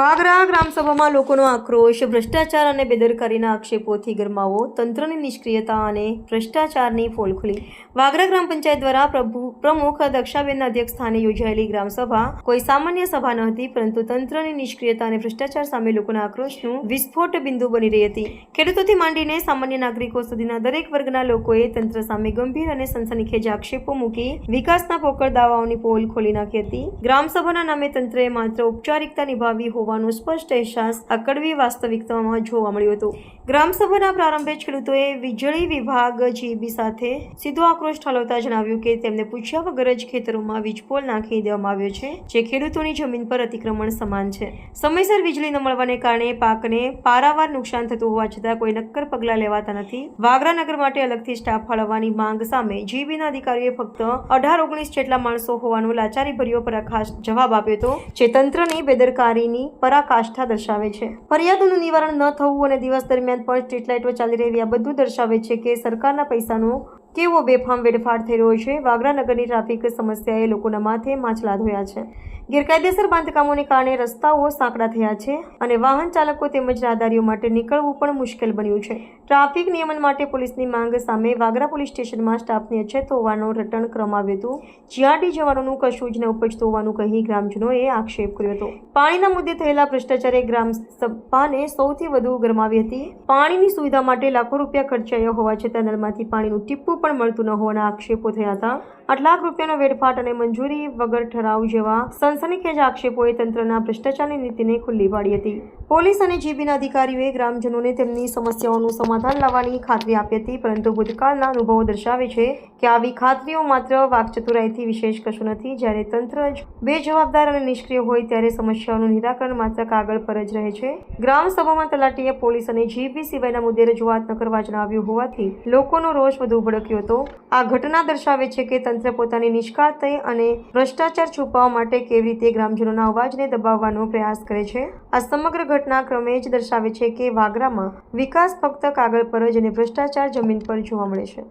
વાગરા ગ્રામસભામાં લોકોનો આક્રોશ, ભ્રષ્ટાચાર અને બેદરકારીના આક્ષેપોથી ગરમાવો, તંત્રની નિષ્ક્રિયતા અને ભ્રષ્ટાચારની પોલ ખુલી. વાગરા ગ્રામ પંચાયત દ્વારા પ્રભુ, પ્રમુખ દક્ષાબેનના અધ્યક્ષ સ્થાને યોજાયેલી ગ્રામસભા કોઈ સામાન્ય સભા ન હતી, પરંતુ તંત્રની નિષ્ક્રિયતા અને ભ્રષ્ટાચાર સામે લોકોના આક્રોશનું વિસ્ફોટ બિંદુ બની રહી હતી. ખેડૂતોથી માંડીને સામાન્ય નાગરિકો સુધીના દરેક વર્ગના લોકોએ તંત્ર સામે ગંભીર અને સનસનીખેજ આક્ષેપો મૂકી વિકાસના પોકળ દાવાઓની પોલ ખોલી નાખી હતી. ગ્રામસભાના નામે તંત્રએ માત્ર ઔપચારિકતા નિભાવી હોવાનો સ્પષ્ટ અહેસાસ આ કડવી વાસ્તવિકતામાં જોવા મળ્યું હતું. ગ્રામસભાના પ્રારંભે જ ખેડૂતોએ વીજળી વિભાગ જીબી સાથે સીધો આક્રોશ ઠાલવતા જણાવ્યું કે તેમને પૂછ્યા વગર જ ખેતરોમાં વીજપોલ નાખી દેવામાં આવ્યો છે. જે ખેડૂતોની જમીન પર અતિક્રમણ સમાન છે. સમયસર વીજળી ન મળવાને કારણે પાકને પારાવાર નુકસાન થતું હોવા છતાં કોઈ નક્કર પગલાં લેવાતા નથી. વાગરા નગર માટે અલગથી સ્ટાફ ફાળવવાની માંગ સામે જીબીના અધિકારીએ ફક્ત અઢાર ઓગણીસ જેટલા માણસો હોવાનો લાચારીભર્યો પ્રકાશ જવાબ આપ્યો હતો. જે તંત્રની બેદરકારીની પરાકાષ્ઠા દર્શાવે છે. ફરિયાદોનું નિવારણ ન થવું અને દિવસ દરમિયાન પણ સ્ટ્રીટ લાઇટો ચાલી રહી આ બધું દર્શાવે છે કે સરકારના પૈસાનો કેવો બેફામ વેડફાટ થઈ રહ્યો છે? વાગરા નગરની ટ્રાફિક સમસ્યાએ લોકોના માથે માછલા ધોયા છે. ગેરકાયદેસર બાંધકામોને કારણે રસ્તાઓ સાંકડા થયા છે અને વાહન ચાલકો તેમજ રાહદારીઓ માટે નીકળવું પણ મુશ્કેલ બન્યું છે. ટ્રાફિક નિયમન માટે પોલીસની માંગ સામે વાગરા પોલીસ સ્ટેશનમાં સ્ટાફની અછત હોવાનો રટણ ક્રમ આવ્યો હતું. જીઆરડી જવાનોનું કશું જ ન ઉપજતું હોવાનું કહી ગ્રામજનોએ આક્ષેપ કર્યો હતો. પાણીના મુદ્દે થયેલા ભ્રષ્ટાચારે ગ્રામ સભાને સૌથી વધુ ગરમાવી હતી. પાણીની સુવિધા માટે લાખો રૂપિયા ખર્ચાયા હોવા છતાં નલમાંથી પાણીનું ટીપું પણ મળતું ન હોવાના આક્ષેપો થયા હતા. આઠ લાખ રૂપિયાનો વેડફાટ અને મંજૂરી વગર ઠરાવ જેવા સનસનીખેજ આક્ષેપોએ તંત્રના ભ્રષ્ટાચારની નીતિને ખુલ્લી પાડી હતી. પોલીસ અને જીબીના અધિકારીઓએ ગ્રામજનોને તેમની સમસ્યાઓનું સમાધાન લાવવાની ખાતરી આપી હતી, પરંતુ ભૂતકાળના અનુભવો દર્શાવે છે કે આવી ખાતરીઓ માત્ર વાકચતુરાઈથી વિશેષ કશું નથી. જ્યારે તંત્ર જ બેજવાબદાર અને નિષ્ક્રિય હોય ત્યારે સમસ્યાઓનું નિરાકરણ માત્ર કાગળ પર જ રહે છે. ગ્રામ સભામાં તલાટીએ પોલીસ અને જીબી સિવાયના મુદ્દે રજૂઆત ન કરવા જણાવ્યું હોવાથી લોકોનો રોષ વધુ ભડક્યો હતો. આ ઘટના દર્શાવે છે કે તંત્ર પોતાની નિષ્કાળતા અને ભ્રષ્ટાચાર છુપાવવા માટે કેવી રીતે ગ્રામજનોના અવાજને દબાવવાનો પ્રયાસ કરે છે. આ સમગ્ર ઘટના ક્રમે જ દર્શાવે છે કે વાગરામાં વિકાસ ફક્ત કાગળ પર જ અને ભ્રષ્ટાચાર જમીન પર જોવા મળે છે.